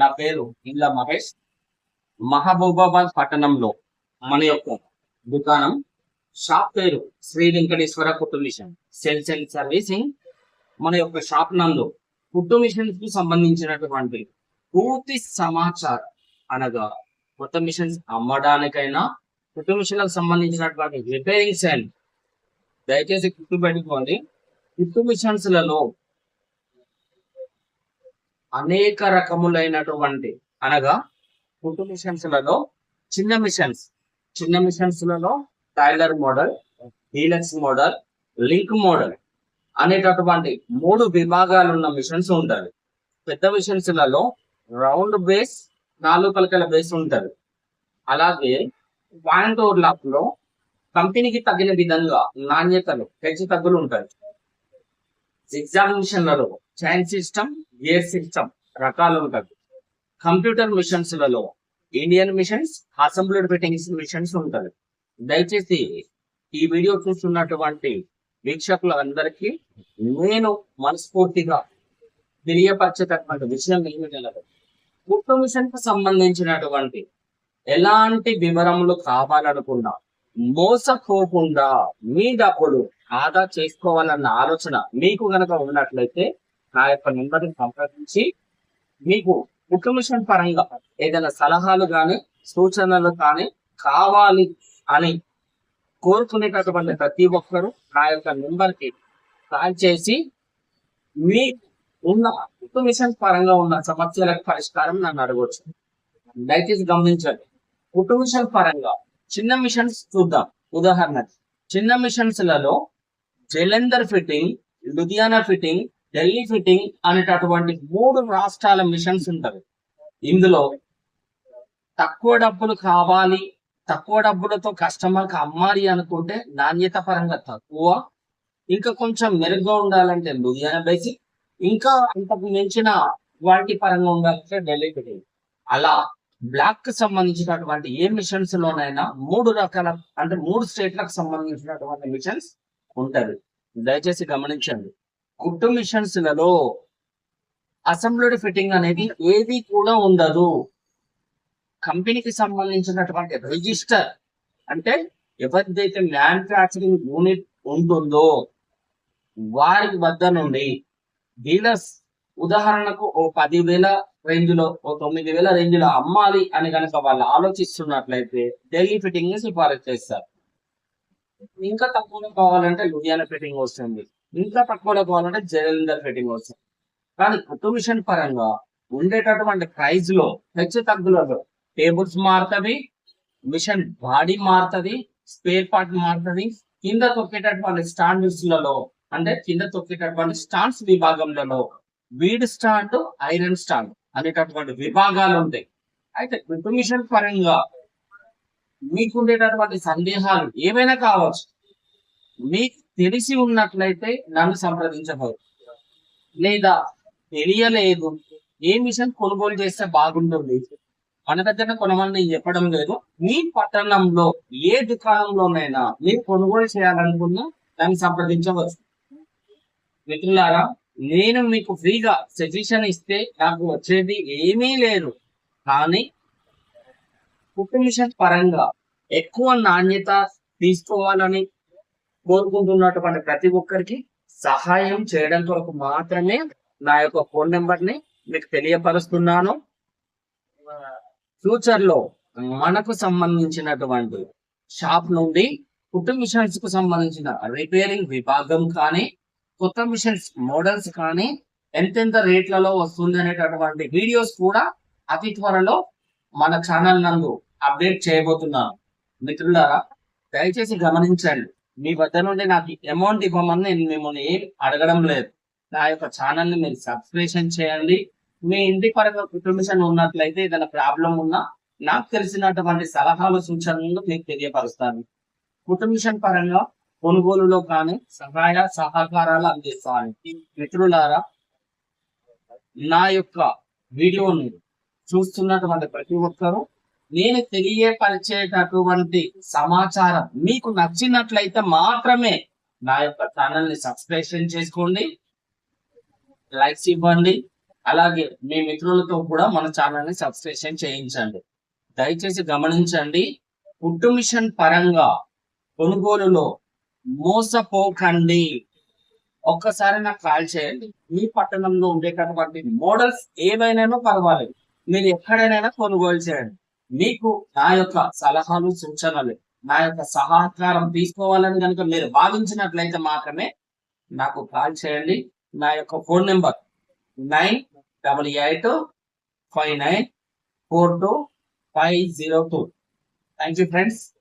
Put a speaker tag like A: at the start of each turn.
A: నా పేరు ఇండ్ల మహేష్. మహబూబాబాద్ పట్టణంలో మన యొక్క దుకాణం. షాప్ పేరు శ్రీ వెంకటేశ్వర కుట్టు మిషన్. సేల్స్ అండ్ సర్వీసింగ్ మన యొక్క షాప్ నందు కుట్టు మిషన్స్కు సంబంధించినటువంటి పూర్తి సమాచారం అనగా కొత్త మిషన్స్ అమ్మడానికైనా కుట్టు మిషన్లకు సంబంధించినటువంటి రిపేరింగ్స్ అండ్ దయచేసి కుట్టు పెట్టుకోండి. కుట్టు మిషన్స్లలో అనేక రకములైనటువంటి అనగా కుటుంబ మిషన్స్లలో చిన్న మిషన్స్ చిన్న మిషన్స్లలో tailor model deluxe model link model అనేటటువంటి మూడు విభాగాలు ఉన్న మిషన్స్ ఉంటాయి పెద్ద మిషన్స్లలో రౌండ్ బేస్ నాలుగు పలకల బేస్ ఉంటారు అలాగే పాయింట్ ఓవర్ లాప్లో కంపెనీకి తగిన విధంగా నాణ్యతలు హెచ్చు తగ్గులు ఉంటాయి. ఎగ్జామ్ మిషన్లలో చైన్ సిస్టమ్ గేర్ సిస్టమ్ రకాలు ఉంటాయి computer మిషన్స్లలో Indian machines assembled fittings machines ఉంటాయి. దయచేసి ఈ వీడియో చూస్తున్నటువంటి వీక్షకులందరికీ నేను మనస్ఫూర్తిగా తెలియపరచేటటువంటి విషయం ఏమిటంటే కుట్టు మిషన్కు సంబంధించినటువంటి ఎలాంటి వివరములు కావాలనుకున్నా మోసపోకుండా మీ డబ్బులు ఆదా చేసుకోవాలన్న ఆలోచన మీకు గనక ఉన్నట్లయితే నా యొక్క నెంబర్ని సంప్రదించి మీకు కుట్టు పరంగా ఏదైనా సలహాలు కానీ సూచనలు కానీ కావాలి అని కోరుకునేటటువంటి ప్రతి ఒక్కరూ నా యొక్క నెంబర్కి కాల్ చేసి మీ ఉన్న కుట్టు పరంగా ఉన్న సమస్యలకు పరిష్కారం నన్ను అడగవచ్చు దయచేసి గమనించండి. కుట్టు పరంగా చిన్న మిషన్స్ చూద్దాం. ఉదాహరణకి చిన్న మిషన్స్లలో Jalandhar fitting Ludhiana fitting Delhi fitting అనేటటువంటి మూడు రాష్ట్రాల మిషన్స్ ఉంటాయి. ఇందులో తక్కువ డబ్బులు కావాలి తక్కువ డబ్బులతో కస్టమర్కి అమ్మాలి అనుకుంటే నాణ్యత పరంగా తక్కువ. ఇంకా కొంచెం మెరుగ్గా ఉండాలంటే లుధియానా బేసిక్. ఇంకా ఇంతకు మించిన క్వాలిటీ పరంగా ఉండాలంటే ఢిల్లీ ఫిట్టింగ్. అలా బ్లాక్కి సంబంధించినటువంటి ఏ మిషన్స్ లోనైనా మూడు రకాల అంటే మూడు స్టేట్లకు సంబంధించినటువంటి మిషన్స్ ఉంటది. దయచేసి గమనించండి. కుట్టు మిషన్స్లలో అసెంబ్లీడ్ ఫిట్టింగ్ అనేది ఏది కూడా ఉండదు. కంపెనీకి సంబంధించినటువంటి రిజిస్టర్ అంటే ఎవరిదైతే మ్యానుఫ్యాక్చరింగ్ యూనిట్ ఉంటుందో వారి వద్ద నుండి డీలర్స్ ఉదాహరణకు ఓ పదివేల రేంజ్లో ఓ తొమ్మిది వేల రేంజ్లో అమ్మాలి అని కనుక వాళ్ళు ఆలోచిస్తున్నట్లయితే ఢిల్లీ ఫిట్టింగ్ని సిఫారసు చేస్తారు. ఇంకా తక్కువలో కావాలంటే లుధియానా ఫిట్టింగ్ వస్తుంది. ఇంకా తక్కువలో కావాలంటే జలంధర్ ఫిట్టింగ్ వస్తుంది. కానీ కుట్టు మిషన్ పరంగా ఉండేటటువంటి ప్రైజ్లో హెచ్చు తగ్గులలో టేబుల్స్ మారుతుంది మిషన్ బాడీ మారుతుంది స్పేర్ పార్ట్ మారుతుంది. కింద తొక్కేటటువంటి స్టాండ్స్లలో అంటే కింద తొక్కేటటువంటి స్టాండ్స్ విభాగంలో వీడ్ స్టాండ్ ఐరన్ స్టాండ్ అనేటటువంటి విభాగాలు ఉంటాయి. అయితే కుట్టు పరంగా మీకుండేటటువంటి సందేహాలు ఏమైనా కావచ్చు? మీకు తెలిసి ఉన్నట్లయితే నన్ను సంప్రదించవచ్చు లేదా తెలియలేదు ఏ మిషన్ కొనుగోలు చేస్తే బాగుంటుంది? మన దగ్గర కొనమని చెప్పడం లేదు. మీ పట్టణంలో ఏ దుకాణంలోనైనా మీరు కొనుగోలు చేయాలనుకున్నా దాన్ని సంప్రదించవచ్చు. మిత్రులారా నేను మీకు ఫ్రీగా సజెషన్ ఇస్తే నాకు వచ్చేది ఏమీ లేదు. కానీ కుటుంబ పరంగా ఎక్కువ నాణ్యత తీసుకోవాలని కోరుకుంటున్నటువంటి ప్రతి ఒక్కరికి సహాయం చేయడం కొరకు మాత్రమే నా యొక్క ఫోన్ నెంబర్ని మీకు తెలియపరుస్తున్నాను. ఫ్యూచర్లో మనకు సంబంధించినటువంటి షాప్ నుండి కుటుంబ మిషన్స్కు సంబంధించిన రిపేరింగ్ విభాగం కానీ కొత్త మిషన్స్ మోడల్స్ కానీ ఎంతెంత రేట్లలో వస్తుంది అనేటటువంటి వీడియోస్ కూడా అతి త్వరలో మన ఛానల్ నందు అప్డేట్ చేయబోతున్నాను. మిత్రులారా దయచేసి గమనించండి మీ వద్ద నుండి నాకు అమౌంట్ ఇవ్వమని నేను మిమ్మల్ని ఏం అడగడం లేదు. నా యొక్క ఛానల్ని మీరు సబ్స్క్రిప్షన్ చేయండి. మీ ఇంటి పరంగా కుటుంబిషన్ ఉన్నట్లయితే ఏదైనా ప్రాబ్లం ఉన్నా నాకు తెలిసినటువంటి సలహాలు సూచనలు మీకు తెలియపరుస్తాను. కుటుంబిషన్ పరంగా కొనుగోలులో కానీ సహాయ సహకారాలు అందిస్తాను మిత్రులారా నా యొక్క వీడియోని చూస్తున్నటువంటి ప్రతి ఒక్కరూ నేను తెలియపరిచేటటువంటి సమాచారం మీకు నచ్చినట్లయితే మాత్రమే నా యొక్క ఛానల్ని సబ్స్క్రిప్షన్ చేసుకోండి లైక్స్ ఇవ్వండి అలాగే మీ మిత్రులతో కూడా మన ఛానల్ని సబ్స్క్రిప్షన్ చేయించండి. దయచేసి గమనించండి ఫుడ్ మిషన్ పరంగా కొనుగోలులో మోసపోకండి. ఒక్కసారి నాకు కాల్ చేయండి. మీ పట్టణంలో ఉండేటటువంటి మోడల్స్ ఏవైనా పర్వాలేదు. మీరు ఎక్కడైనా కొనుగోలు చేయండి. మీకు నా యొక్క సలహాలు సూచనలు నా యొక్క సహకారం తీసుకోవాలని కనుక మీరు భావించినట్లయితే మాత్రమే నాకు కాల్ చేయండి. నా యొక్క phone number nine double eight five nine four two five zero two. Thank you friends.